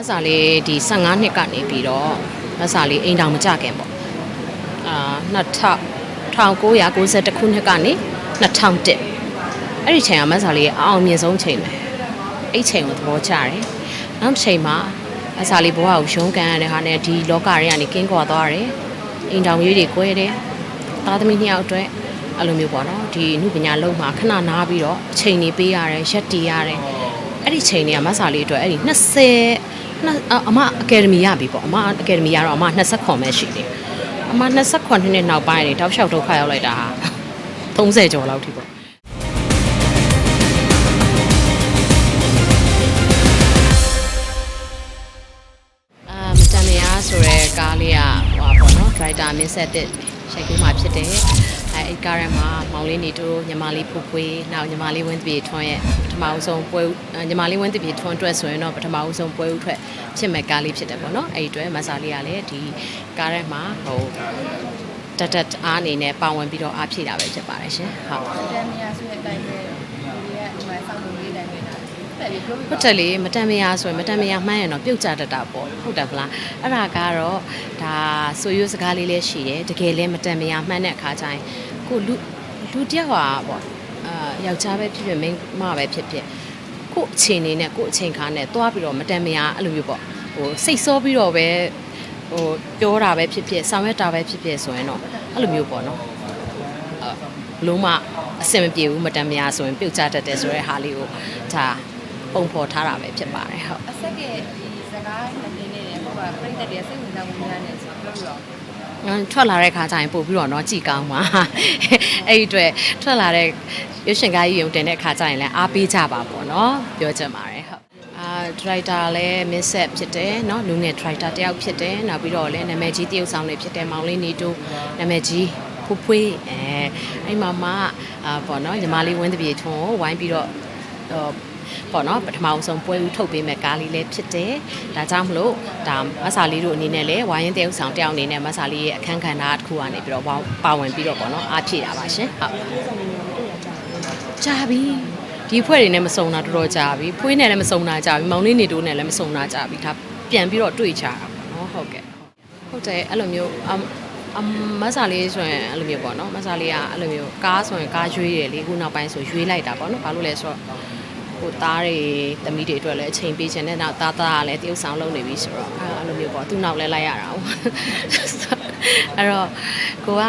မဆာလေးဒီ15နှစ်ကနေပြီးတော့မဆာလေးအိမ်တောင်မကြခင်ပေါ့အာ2000 1992ခုနှစ်ကနေ2001အဲ့ဒီချိန်ကမဆာလေးအအောင်မြင်ဆုံးချိန်ပဲအဲ့ချိန်ကိုသဘောကျတယ်နောက်တစ်ချိန်မှာမဆာလေးဘဝကိုရုန်းကန်ရတဲ့ဟာနဲ့ဒီလောကတွေကနေကင်းကွာသွားတယ်အိမ်တောင်ကြီးတွေကွဲတယ်သားသမီးနှစ်ယောက်အတွက်အဲ့လိုမျိုးပေါ့နော်ဒီနုပညာလုံးမှာခဏနားပြီးတော့အချိန်နေပေးရတယ်ရက်တီရတယ် အဲ့ဒီချိန်တွေကမဆာလေးအတွက်အဲ့ဒီ20နှစ်အမအကယ်ဒမီရပြီပေါ့အမအကယ်ဒမီရတော့အမ20ခွန်ပဲရှိတယ်အမ28နှစ်နောက်ပိုင်းနေတောက်လျှောက်ဒုက္ခရောက်လိုက်တာဟာ30ကျော်လောက်ထိပေါ့အာမတန်မယားဆိုရဲကားလေးကဟိုပါပေါ့နော်ဒရိုက်တာမင်းဆက်တဲ့ရှိုက်ကူးမှာဖြစ်တယ် အဲအဲ့ကားရမှာမောင်လေးနေတို့ညီမလေးဖူဖွေးနောက်ညီမလေးဝင်းတပြေထွန်းရဲ့ပထမအဆုံးပွဲဦးအဲညီမလေးဝင်းတပြေထွန်းအတွက်ဆိုရင်တော့ပထမအဆုံးပွဲဦးထွက်ဖြစ်မဲ့ကားလေးဖြစ်တယ်ပေါ့နော်အဲ့ဒီအတွက်မဆာလေးကလည်းဒီကားရမှာဟိုတက်တက်အားအနေနဲ့ပါဝင်ပြီးတော့အားဖြည့်တာပဲဖြစ်ပါတယ်ရှင်ဟုတ်တန်မြာဆိုတဲ့အတိုင်းပဲဒီကဒီမှာစောင့်လို့ ဟုတ်တယ်လေမတန်မယာဆိုရင်မတန်မယာမှန်းရင်တော့ပြုတ်ကြတတ်တာပေါ့ဟုတ်တယ်ဗလားအဲ့ဒါကတော့ဒါဆိုရွစကားလေးလည်းရှိတယ်တကယ်လည်းမတန်မယာမှန်းတဲ့အခါကျရင်ကိုလူလူတစ်ယောက်ဟာပေါ့အာယောက်ျားပဲဖြစ်ဖြစ်မိန်းမပဲဖြစ်ဖြစ်ကို့အချိန်နေနဲ့ကို့အချိန်ခါနဲ့သွားပြီးတော့မတန်မယာအဲ့လိုမျိုးပေါ့ဟိုစိတ်ဆောပြီးတော့ပဲဟိုပြောတာပဲဖြစ်ဖြစ်ဆောင်ရွက်တာပဲဖြစ်ဖြစ်ဆိုရင်တော့အဲ့လိုမျိုးပေါ့နော်ဘလုံးမအဆင်မပြေဘူးမတန်မရဆိုရင်ပြုတ်ကျတတ်တယ်ဆိုတဲ့ဟာလေးကိုဒါ ပုံဖော်ထားတာပဲဖြစ်ပါတယ်ဟုတ် အဆက်ကဒီစကားအနေနဲ့လည်းဟိုကပြိတ္တတွေစိတ်ဝင်စားမှုများနေဆိုပြောပြတော့ ငါထွက်လာတဲ့ခါကျရင်ပို့ပြီးတော့เนาะကြည်ကောင်းပါအဲ့ဒီအတွက်ထွက်လာတဲ့ရုပ်ရှင်ကားကြီးရုံတင်တဲ့ခါကျရင်လည်းအားပေးကြပါပေါ့เนาะပြောချင်ပါတယ်ဟုတ်အာဒရိုက်တာလည်းမင်းဆက်ဖြစ်တယ်เนาะလူငယ်ဒရိုက်တာတယောက်ဖြစ်တယ်နောက်ပြီးတော့လည်းနာမည်ကြီးတယောက်ဆောင်တွေဖြစ်တယ်မောင်လေးနေတူနာမည်ကြီးဖူဖွေးအဲအဲ့မှာမှအာပေါ့เนาะညီမလေးဝင်းတပြေထွန်းကိုဝိုင်းပြီးတော့ဟို ပေါ့နော်ပထမအောင်ဆုံးပွဲဦးထုတ်ပေးမဲ့ကားလေးလည်းဖြစ်တယ်။ဒါကြောင့်မလို့ဒါမဆာလေးတို့အနေနဲ့လည်းဝိုင်းရင်တယောက်ဆောင်တယောက်အနေနဲ့မဆာလေးရဲ့အခန်းကဏ္ဍတစ်ခုကနေပြီးတော့ဝါပါဝင်ပြီးတော့ပေါ့နော်အားဖြည့်တာပါရှင်။ဟုတ်ကြာပြီဒီဖွဲ့တွေနဲ့မစုံတာတော်တော်ကြာပြီဖွေးနဲ့လည်းမစုံတာကြာပြီမောင်လေးနေတို့နဲ့လည်းမစုံတာကြာပြီဒါပြန်ပြီးတော့တွေ့ချတာပေါ့နော်ဟုတ်ကဲ့ဟုတ်တယ်အဲ့လိုမျိုးအမ်အမ်မဆာလေးဆိုရင်အဲ့လိုမျိုးပေါ့နော်မဆာလေးကအဲ့လိုမျိုးကားဆိုရင်ကားရွေးတယ်လေခုနောက်ပိုင်းဆိုရွေးလိုက်တာပေါ့နော်ဘာလို့လဲဆိုတော့ ဟိုသားတွေသမီးတွေအတွက်လည်းအချိန်ပေးခြင်းနဲ့နောက်သားသားကလည်းတရုပ်ဆောင်လုပ်နေပြီဆိုတော့အဲ့လိုမျိုးပေါ့သူ့နောက်လဲလိုက်ရတာဟုတ်အဲ့တော့ကိုက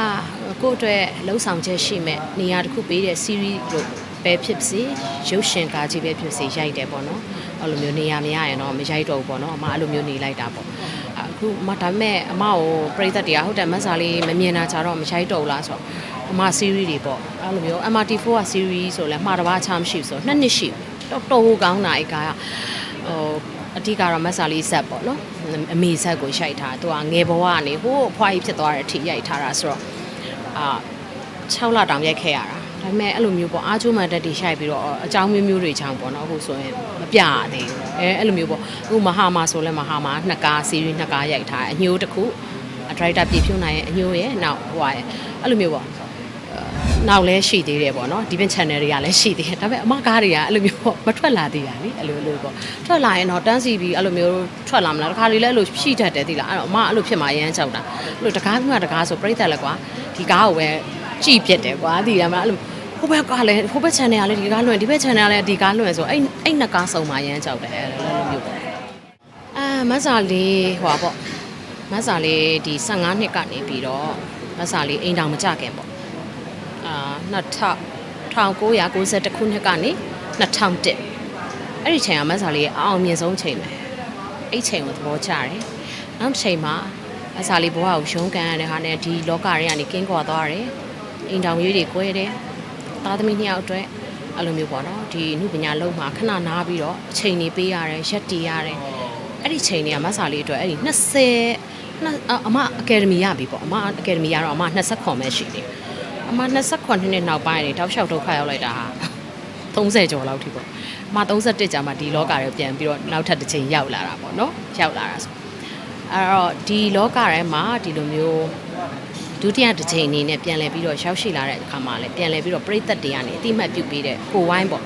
ကို့အတွက်လှုပ်ဆောင်ချက်ရှိမဲ့နေရာတစ်ခုပေးတဲ့ series လို့ပဲဖြစ်စေရုပ်ရှင်ကားကြီးပဲဖြစ်စေရိုက်တယ်ပေါ့နော်အဲ့လိုမျိုးနေရာမရရင်တော့မရိုက်တော့ဘူးပေါ့နော်အမအဲ့လိုမျိုးနေလိုက်တာပေါ့အခုမဒါပေမဲ့အမကိုပြိသက်တရားဟုတ်တယ်မဆာလေးမမြင်တာကြတော့မရိုက်တော့ဘူးလားဆိုတော့အမ series တွေပေါ့အဲ့လိုမျိုး MRT4 က series ဆိုလဲမှားတစ်ပါးချမရှိဘူးဆိုတော့နှစ်နှစ်ရှိပြီ တော်တော်ဟိုကောင်းတာအဲ့ကားကဟိုအဓိကတော့မက်ဆာလေးဆက်ပေါ့နော်အမေဆက်ကိုရိုက်ထားသူကငယ်ဘဝကနေဟိုးအဖွားကြီးဖြစ်သွားတဲ့အထိရိုက်ထားတာဆိုတော့အာ6လတောင်ရိုက်ခဲ့ရတာဒါပေမဲ့အဲ့လိုမျိုးပေါ့အားချိုးမှန်တက်တီရိုက်ပြီးတော့အကြောင်းမျိုးမျိုးတွေချောင်းပေါ့နော်အခုဆိုရင်မပြရသေးဘူးအဲအဲ့လိုမျိုးပေါ့အခုမဟာမာဆိုလဲမဟာမာနှစ်ကားစီးရီးနှစ်ကားရိုက်ထားအညိုးတစ်ခုအဒရိုက်တာပြည်ဖြုံးနိုင်ရဲ့အညိုးရဲ့နောက်ဟိုဟာရဲ့အဲ့လိုမျိုးပေါ့ နောက်လည်းရှိသေးတယ်ပေါ့နော်ဒီပင် channel တွေကလည်းရှိသေးတယ်ဒါပေမဲ့အမကားတွေကအဲ့လိုမျိုးပေါ့မထွက်လာသေးတာလေအဲ့လိုလိုပေါ့ထွက်လာရင်တော့တန်းစီပြီးအဲ့လိုမျိုးထွက်လာမလားတခါလေလည်းအဲ့လိုရှိတတ်တယ်သိလားအဲ့တော့အမအဲ့လိုဖြစ်မှရမ်းချောက်တာအဲ့လိုတကားကတကားဆိုပြိတ္တလည်းကွာဒီကားကိုပဲကြည့်ပြစ်တယ်ကွာသိရမလားအဲ့လိုဟိုဘက်ကလည်းဟိုဘက် channel ကလည်းဒီကားလွှင့်ဒီဘက် channel ကလည်းဒီကားလွှင့်ဆိုအဲ့အဲ့နှစ်ကားစုံမှရမ်းချောက်တယ်အဲ့လိုမျိုးပေါ့အာမဆာလေးဟွာပေါ့မဆာလေးဒီ15နှစ်ကနေပြီးတော့မဆာလေးအိမ်တောင်မကြခင်ပေါ့ အာ1992ခုနှစ်ကနေ2001အဲ့ဒီချိန်ကမဆာလေးအအောင်မြင်ဆုံးချိန်ပဲအဲ့ချိန်ကိုသဘောကျတယ်နောက်တစ်ချိန်မှာမဆာလေးဘဝကိုရုန်းကန်ရတဲ့ဟာနဲ့ဒီလောကတွေကနေကင်းကွာသွားတယ်အိမ်တောင်ကြီးတွေကွဲတယ်သားသမီးနှစ်ယောက်အတွက်အဲ့လိုမျိုးပေါ့နော်ဒီနုပညာလုံးမှာခဏနားပြီးတော့အချိန်နေပေးရတယ်ရက်တီရတယ်အဲ့ဒီချိန်တွေကမဆာလေးအတွက်အဲ့ဒီ20နှစ်အမအကယ်ဒမီရပြီပေါ့အမအကယ်ဒမီရတော့အမ20ခွန်ပဲရှိတယ် အမ28နှစ်နောက်ပိုင်းနေတောက်လျှောက်ဒုက္ခရောက်လိုက်တာဟာ30ကျော်လောက်ထိပေါ့အမ31ကြာမှဒီလောကတွေပြန်ပြီးတော့နောက်ထပ်တစ်ချိန်ရောက်လာတာပေါ့နော်ရောက်လာတာဆိုအဲ့တော့ဒီလောကထဲမှာဒီလိုမျိုးဒုတိယတစ်ချိန်အနေနဲ့ပြန်လည်ပြီးတော့ရောက်ရှိလာတဲ့အခါမှာလည်းပြန်လည်ပြီးတော့ပြိသက်တွေကနေအတိမတ်ပြုတ်ပြီးတဲ့ကိုဝိုင်းပေါ့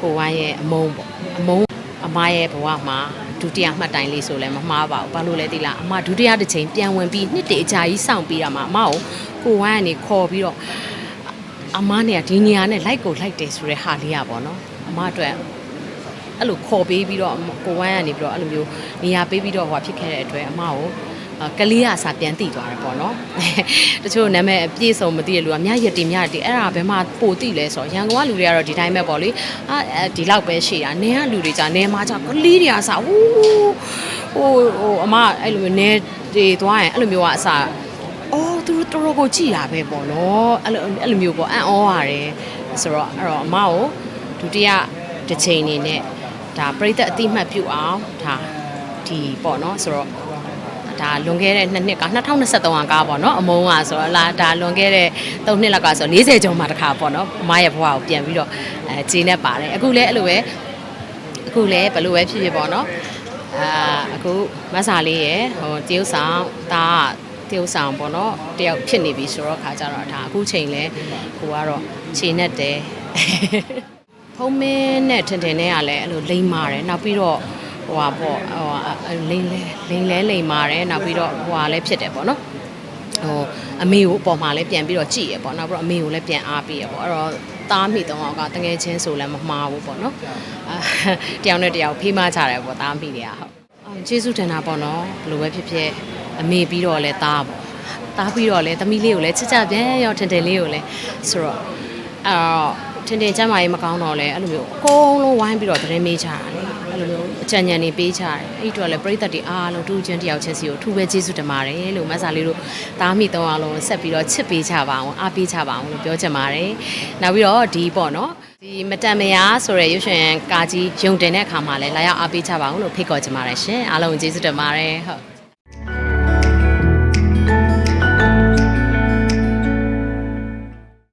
ကိုဝိုင်းရဲ့အမုန်းပေါ့အမုန်း အမရဲ့ဘဝမှာဒဒုတိယမှတ်တိုင်လေးဆိုလည်းမမှားပါဘူးဘာလို့လဲသိလားအမဒုတိယတစ်ချိန်ပြန်ဝင်ပြီးနှစ်တည်းအကြာကြီးစောင့်ပြီးတာမှအမကိုကိုဝိုင်းကနေခေါ်ပြီးတော့အမနဲ့ကဒီနေရာနဲ့လိုက်ကိုလိုက်တယ်ဆိုတဲ့ဟာလေးอ่ะပေါ့နော်အမအတွက်အဲ့လိုခေါ်ပေးပြီးတော့ကိုဝိုင်းကနေပြီးတော့အဲ့လိုမျိုးနေရာပေးပြီးတော့ဟိုဖြစ်ခဲ့တဲ့အတွက်အမကိုအာ ကလေးကစာပြန်တည်သွားတယ်ပေါ့နော်တချို့နာမည်အပြည့်စုံမသိတဲ့လူကမြရတီမြရတီအဲ့ဒါဘယ်မှာပိုတည်လဲဆိုတော့ရန်ကုန်ကလူတွေကတော့ဒီတိုင်းပဲပေါ့လေအာဒီလောက်ပဲရှိတာနင်းကလူတွေကြာနင်းမှာကြာကလေးတွေကစာဟိုးဟိုဟိုအမအဲ့လိုမျိုးနင်းတွေသွားရင်အဲ့လိုမျိုးကအစာအော်သူတို့တော်တော်ကိုကြည်တာပဲပေါ့နော်အဲ့လိုအဲ့လိုမျိုးပေါ့အံ့ဩရတယ်ဆိုတော့အဲ့တော့အမကိုဒုတိယတစ်ချိန်နေနဲ့ဒါပြိသက်အတိမတ်ပြုတ်အောင်ဒါဒီပေါ့နော်ဆိုတော့ ဒါလွန်ခဲ့တဲ့နှစ်နှစ်က2023ကားပေါ့နော်အမုန်းကဆိုတော့လာဒါလွန်ခဲ့တဲ့3နှစ်လောက်ကဆို40ကျော်မှတစ်ခါပေါ့နော်အမရဲ့ဘဝကိုပြန်ပြီးတော့အဲခြေနဲ့ပါတယ်အခုလည်းအဲ့လိုပဲအခုလည်းဘယ်လိုပဲဖြစ်ဖြစ်ပေါ့နော်အာအခုမဆာလေးရဲ့ဟိုတရုတ်ဆောင်ဒါကတရုတ်ဆောင်ပေါ့နော်တယောက်ဖြစ်နေပြီဆိုတော့ခါကြတော့ဒါအခုချိန်လဲကိုကတော့ခြေနဲ့တယ်ဖုံးမင်းနဲ့ထင်ထင်နဲ့ကလည်းအဲ့လိုလိမ့်မာတယ်နောက်ပြီးတော့ ဟိုဟာပေါ့ဟိုဟာလိမ့်လဲလိမ့်လဲလိမ့်မာတယ်နောက်ပြီးတော့ဟိုဟာလည်းဖြစ်တယ်ပေါ့နော်ဟိုအမေကိုအပေါ်မှာလည်းပြန်ပြီးတော့ကြည့်ရပေါ့နောက်ပြီးတော့အမေကိုလည်းပြန်အားပေးရပေါ့အဲ့တော့သားမိတော့ကတငယ်ချင်းဆိုလည်းမမှားဘူးပေါ့နော်အာတယောက်နဲ့တယောက်ဖေးမချတယ်ပေါ့သားမိတွေကဟုတ်အော်ကျေးဇူးတင်တာပေါ့နော်ဘယ်လိုပဲဖြစ်ဖြစ်အမေပြီးတော့လဲသားပေါ့သားပြီးတော့လဲသမီးလေးကိုလည်းချစ်ကြပြန်ရောထင်ထင်လေးကိုလည်းဆိုတော့အဲ့တော့ထင်ထင်ကျမ်းမာရေးမကောင်းတော့လဲအဲ့လိုမျိုးအကုန်လုံးဝိုင်းပြီးတော့သတင်းမေးချတာလေ အဲ့လိုမျိုးအကြံဉာဏ်တွေပေးချတယ်အဲ့ဒီတော့လဲပရိသတ်တွေအားလုံးတူချင်းတယောက်ချင်းစီကိုထူပဲကျေးဇူးတင်ပါတယ်လို့မဆာလေးတို့တားမိသုံးအားလုံးဆက်ပြီးတော့ချစ်ပေးချပါအောင်အားပေးချပါအောင်လို့ပြောချင်ပါတယ်နောက်ပြီးတော့ဒီပေါ့နော်ဒီမတန်မယားဆိုတဲ့ရွှေရှင်ကာကြီးယုံတင်တဲ့အခါမှာလဲလာရောက်အားပေးချပါအောင်လို့ဖိတ်ခေါ်ချင်ပါတယ်ရှင်အားလုံးကျေးဇူးတင်ပါတယ်ဟုတ်